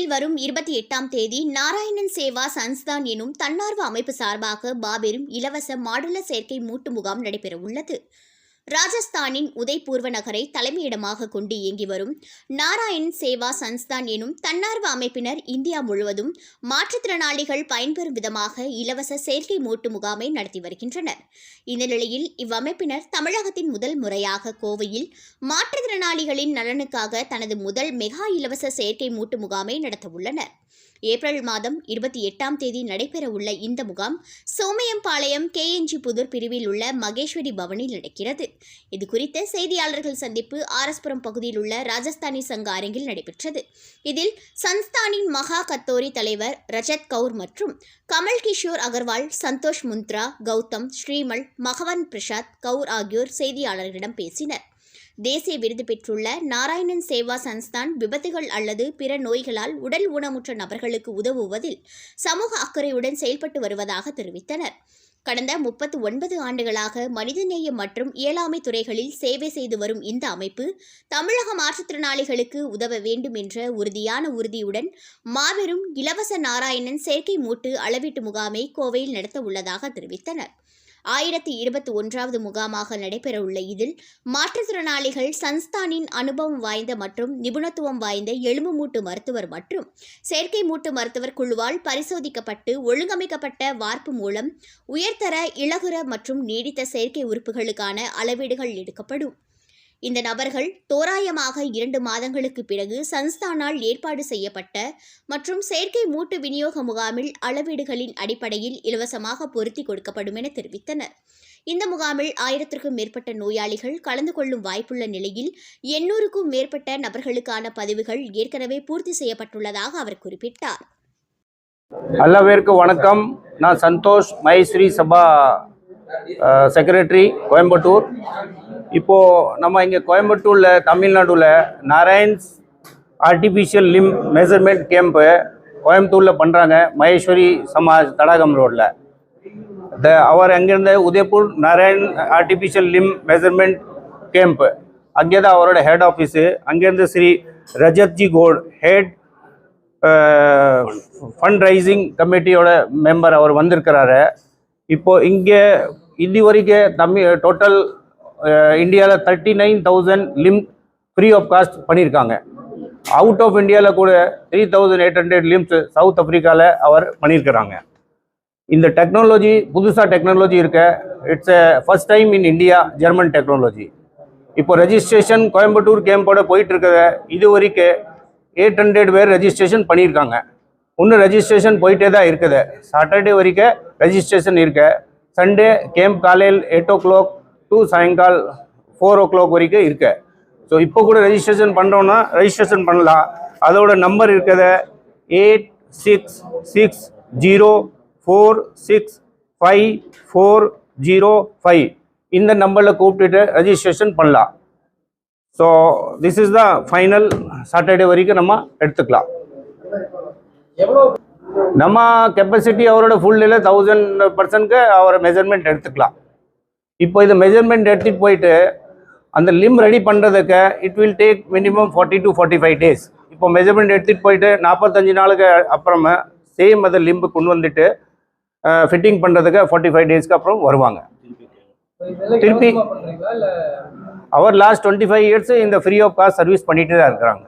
கோவையில் வரும் இருபத்தி எட்டாம் தேதி நாராயணன் சேவா சன்ஸ்தான் எனும் தன்னார்வ அமைப்பு சார்பாக மாபெரும் இலவச மாடுல சேர்க்கை மூட்டு முகாம் நடைபெறவுள்ளது. ராஜஸ்தானின் உதய்பூர்வ நகரை தலைமையிடமாக கொண்டு இயங்கி வரும் நாராயண் சேவா சன்ஸ்தான் எனும் தன்னார்வ அமைப்பினர் இந்தியா முழுவதும் மாற்றுத்திறனாளிகள் பயன்பெறும் விதமாக இலவச செயற்கை மூட்டு முகாமை நடத்தி வருகின்றனர். இந்த நிலையில் இவ்வமைப்பினர் தமிழகத்தின் முதல் முறையாக கோவையில் மாற்றுத்திறனாளிகளின் நலனுக்காக தனது முதல் மெகா இலவச செயற்கை மூட்டு முகாமை நடத்தவுள்ளனர். ஏப்ரல் மாதம் இருபத்தி எட்டாம் தேதி நடைபெறவுள்ள இந்த முகாம் சோமயம்பாளையம் கேஎன்ஜி புதூர் பிரிவில் உள்ள மகேஸ்வரி பவனில் நடக்கிறது. இது குறித்த செய்தியாளர்கள் சந்திப்பு ஆரஸ்புரம் பகுதியில் உள்ள ராஜஸ்தானி சங்க அரங்கில் நடைபெற்றது. இதில் சன்ஸ்தானின் மகா கத்தோரி தலைவர் ரஜத் கவுர் மற்றும் கமல் கிஷோர் அகர்வால் சந்தோஷ் முந்த்ரா கௌதம் ஸ்ரீமல் மகவன் பிரசாத் கவுர் ஆகியோர் செய்தியாளர்களிடம் பேசினர். தேசிய விருது பெற்றுள்ள நாராயணன் சேவா சன்ஸ்தான் விபத்துகள் அல்லது பிற நோய்களால் உடல் ஊனமுற்ற நபர்களுக்கு உதவுவதில் சமூக அக்கறையுடன் செயல்பட்டு வருவதாக தெரிவித்தனர். கடந்த முப்பத்து ஒன்பது ஆண்டுகளாக மனிதநேயம் மற்றும் இயலாமை துறைகளில் சேவை செய்து வரும் இந்த அமைப்பு தமிழக மாற்றுத்திறனாளிகளுக்கு உதவ வேண்டும் என்ற உறுதியான உறுதியுடன் மாபெரும் இலவச நாராயணன் செயற்கை மூட்டு அளவீட்டு முகாமை கோவையில் நடத்த உள்ளதாக தெரிவித்தனர். ஆயிரத்தி இருபத்தி ஒன்றாவது முகாமாக நடைபெறவுள்ள இதில் மாற்றுத்திறனாளிகள் சன்ஸ்தானின் அனுபவம் வாய்ந்த மற்றும் நிபுணத்துவம் வாய்ந்த எலும்பு மூட்டு மருத்துவர் மற்றும் செயற்கை மூட்டு மருத்துவர் குழுவால் பரிசோதிக்கப்பட்டு ஒழுங்கமைக்கப்பட்ட வார்ப்பு மூலம் உயர்தர இலகுர மற்றும் நீடித்த செயற்கை உறுப்புகளுக்கான அளவீடுகள் எடுக்கப்படும். இந்த நபர்கள் தோராயமாக இரண்டு மாதங்களுக்கு பிறகு சன்ஸ்தானால் ஏற்பாடு செய்யப்பட்ட மற்றும் செயற்கை மூட்டு விநியோக முகாமில் அளவீடுகளின் அடிப்படையில் இலவசமாக பொருத்தி கொடுக்கப்படும் என தெரிவித்தனர். இந்த முகாமில் ஆயிரத்திற்கும் மேற்பட்ட நோயாளிகள் கலந்து கொள்ளும் வாய்ப்புள்ள நிலையில் எண்ணூறுக்கும் மேற்பட்ட நபர்களுக்கான பதிவுகள் ஏற்கனவே பூர்த்தி செய்யப்பட்டுள்ளதாக அவர் குறிப்பிட்டார். வணக்கம். நான் சந்தோஷ். மைஸ்ரீ சபா செக்ரட்டரி கோயம்புத்தூர். இப்போது நம்ம இங்கே கோயம்புத்தூரில் தமிழ்நாடுல Narayan's artificial limb measurement camp கோயம்புத்தூரில் பண்ணுறாங்க மகேஸ்வரி சமாஜ் தடாகம் ரோட்டில் த அவர் அங்கேருந்து Udaipur Narayan artificial limb measurement camp அங்கே தான் அவரோட ஹெட் ஆஃபீஸு அங்கேருந்து Shri Rajatji Gaud head fund raising கமிட்டியோட member அவர் வந்திருக்கிறாரு. இப்போ இங்கே இது வரைக்கும் தமிழ் டோட்டல் இந்தியாவில் thirty nine thousand limb free of cost பண்ணியிருக்காங்க அவுட் ஆஃப் இந்தியாவில் கூட three thousand eight hundred limbs south ஆஃப்ரிக்காவில் அவர் பண்ணியிருக்கிறாங்க இந்த டெக்னாலஜி புதுசாக டெக்னாலஜி இருக்க it's a first time in India German technology இப்போ ரெஜிஸ்ட்ரேஷன் கோயம்புத்தூர் கேம்போட போயிட்டுருக்கத இது வரைக்கும் எயிட் ஹண்ட்ரட் பேர் ரெஜிஸ்ட்ரேஷன் பண்ணியிருக்காங்க இன்னும் ரெஜிஸ்ட்ரேஷன் போயிட்டே தான் இருக்குது. சாட்டர்டே வரைக்கும் ரெஜிஸ்ட்ரேஷன் இருக்குது சண்டே கேம்ப் காலையில் எயிட் ஓ கிளாக் டு சாயங்கால் ஃபோர் ஓ கிளாக் வரைக்கும் இருக்கு. ஸோ இப்போ கூட ரெஜிஸ்ட்ரேஷன் பண்ணுறோன்னா ரெஜிஸ்ட்ரேஷன் பண்ணலாம். அதோட நம்பர் இருக்கிறத eight six six zero four six five four zero five இந்த நம்பரில் கூப்பிட்டுட்டு ரெஜிஸ்ட்ரேஷன் பண்ணலாம். So this is the final Saturday வரைக்கும் நம்ம எடுத்துக்கலாம். எவ்வளோ நம்ம கெப்பாசிட்டி அவரோட ஃபுல்லில் தௌசண்ட் பர்சன்ட்க்கு அவரை மெஷர்மெண்ட் எடுத்துக்கலாம். இப்போ இது மெஷர்மெண்ட் எடுத்துகிட்டு போயிட்டு அந்த லிம் ரெடி பண்ணுறதுக்கு it will take minimum forty to forty five days இப்போ மெஷர்மெண்ட் எடுத்துகிட்டு போயிட்டு நாற்பத்தஞ்சு நாளுக்கு அப்புறமா சேம் அதை லிம்பு கொண்டு வந்துட்டு ஃபிட்டிங் பண்ணுறதுக்கு ஃபார்ட்டி ஃபைவ் டேஸ்க்கு அப்புறம் வருவாங்க. திருப்பி அவர் லாஸ்ட் டுவெண்ட்டி ஃபைவ் இயர்ஸ் இந்த ஃப்ரீ ஆஃப் காஸ்ட் சர்வீஸ் பண்ணிட்டு தான் இருக்கிறாங்க.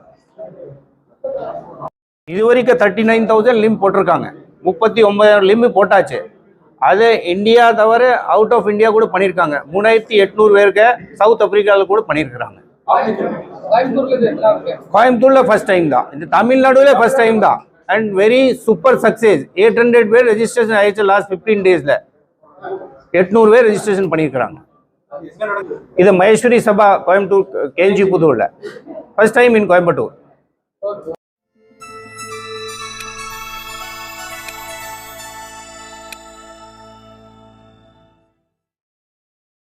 இது வரைக்கும் தேர்ட்டி நைன் தௌசண்ட் லிம் போட்டிருக்காங்க. முப்பத்தி ஒன்பதாயிரம் லிம் போட்டாச்சு. அது இந்தியா தவிர அவுட் ஆஃப் இந்தியா கூட பண்ணியிருக்காங்க. மூணாயிரத்தி எட்நூறு பேருக்கு சவுத் ஆப்பிரிக்காவில் கூட பண்ணியிருக்கிறாங்க. கோயம்புத்தூரில் ஃபர்ஸ்ட் டைம் தான். இது தமிழ்நாடுல ஃபர்ஸ்ட் டைம் தான். And very super success eight hundred பேர் ரெஜிஸ்ட்ரேஷன் ஆயிடுச்சு லாஸ்ட் ஃபிஃப்டீன் டேஸில் எட்நூறு பேர் ரெஜிஸ்ட்ரேஷன் பண்ணியிருக்கிறாங்க. இது மகேஸ்வரி சபா கோயம்புத்தூர் கேஜி புதூரில் ஃபர்ஸ்ட் டைம் இன் கோயம்புத்தூர்